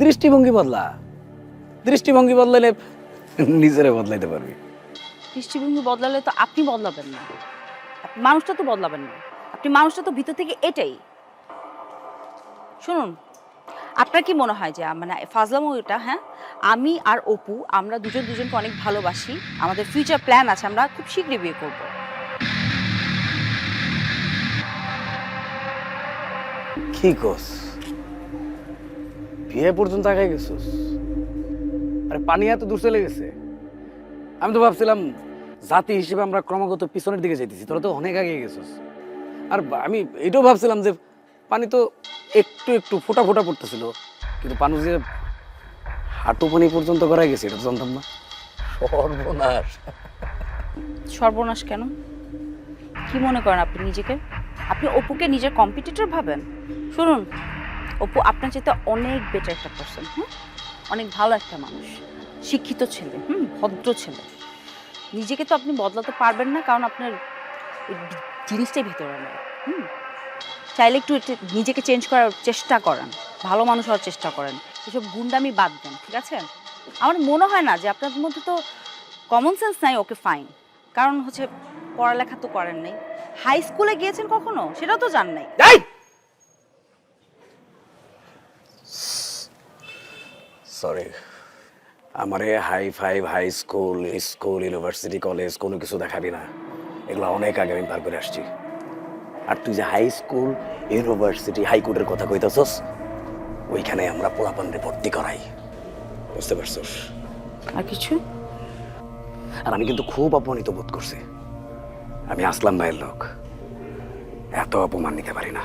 দৃষ্টিভঙ্গি বদলা। দৃষ্টিভঙ্গি বদলাইলে নিজেরে বদলাইতে পারবি। দৃষ্টিভঙ্গি বদলালে তো আপনি বদলাবেন না। মানুষটা তো বদলাবেন না। আপনি মানুষটা তো ভিতর থেকে এটাই। শুনুন আপনার কি মনে হয় যে মানে ফাজলামো এটা হ্যাঁ? আমি আর অপু আমরা দুজন দুজনকে অনেক ভালোবাসি। আমাদের ফিউচার প্ল্যান আছে আমরা খুব শীঘ্রই বিয়ে করব। কি কস? বিয়ে পর্যন্ত আগাই গেছিস। আরে পানি এত দূর চলে গেছে। আমি তো ভাবছিলাম জাতি হিসেবে আমরা ক্রমাগত পিছনের দিকে যাইতেছি তোরা তো অনেক আগে গেছিস। আর আমি এটাও ভাবছিলাম যে পানি তো একটু একটু ফোটা ফোটা পড়তেছিল কিন্তু পানি যে হাঁটু পানি পর্যন্ত করা গেছে এটা তো জানতাম না। সর্বনাশ। সর্বনাশ কেন? কি মনে করেন আপনি নিজেকে? আপনি অপুকে নিজের কম্পিটিটর ভাবেন? শুনুন অপু, আপনার চেয়ে অনেক বেটার একটা পার্সন হুম? অনেক ভালো একটা মানুষ। শিক্ষিত ছেলে, হুম? ভদ্র ছেলে। নিজেকে তো আপনি বদলাতে পারবেন না, কারণ আপনার জিনিসটাই ভিতরে নেই, হুম? চাইলে একটু নিজেকে চেঞ্জ করার চেষ্টা করেন, ভালো মানুষ হওয়ার চেষ্টা করেন। এসব গুন্ডামি বাদ দেন, ঠিক আছে? আমার মনে হয় না যে আপনার মধ্যে তো কমন সেন্স নাই, ওকে ফাইন কারণ হচ্ছে পড়ালেখা তো করেন নাই। হাই স্কুলে গিয়েছেন কখনো? সেটাও তো জান নাই। সরি আমারে high five high school school university college কোনো কিছু দেখাবি না। এগুলো অনেক আগে আমি পার করে আসছি। আর তুই যে হাই স্কুল ইউনিভার্সিটি হাইকোর্টের কথা কইতাছস ওইখানে আমরা পোলাপানরে ভর্তি করাই। বুঝতে পারছস? আর কিছু? আর আমি কিন্তু খুব অপমানিত বোধ করছি। আমি আসলাম ভাইয়ের লোক। এত অপমান নিতে পারি না।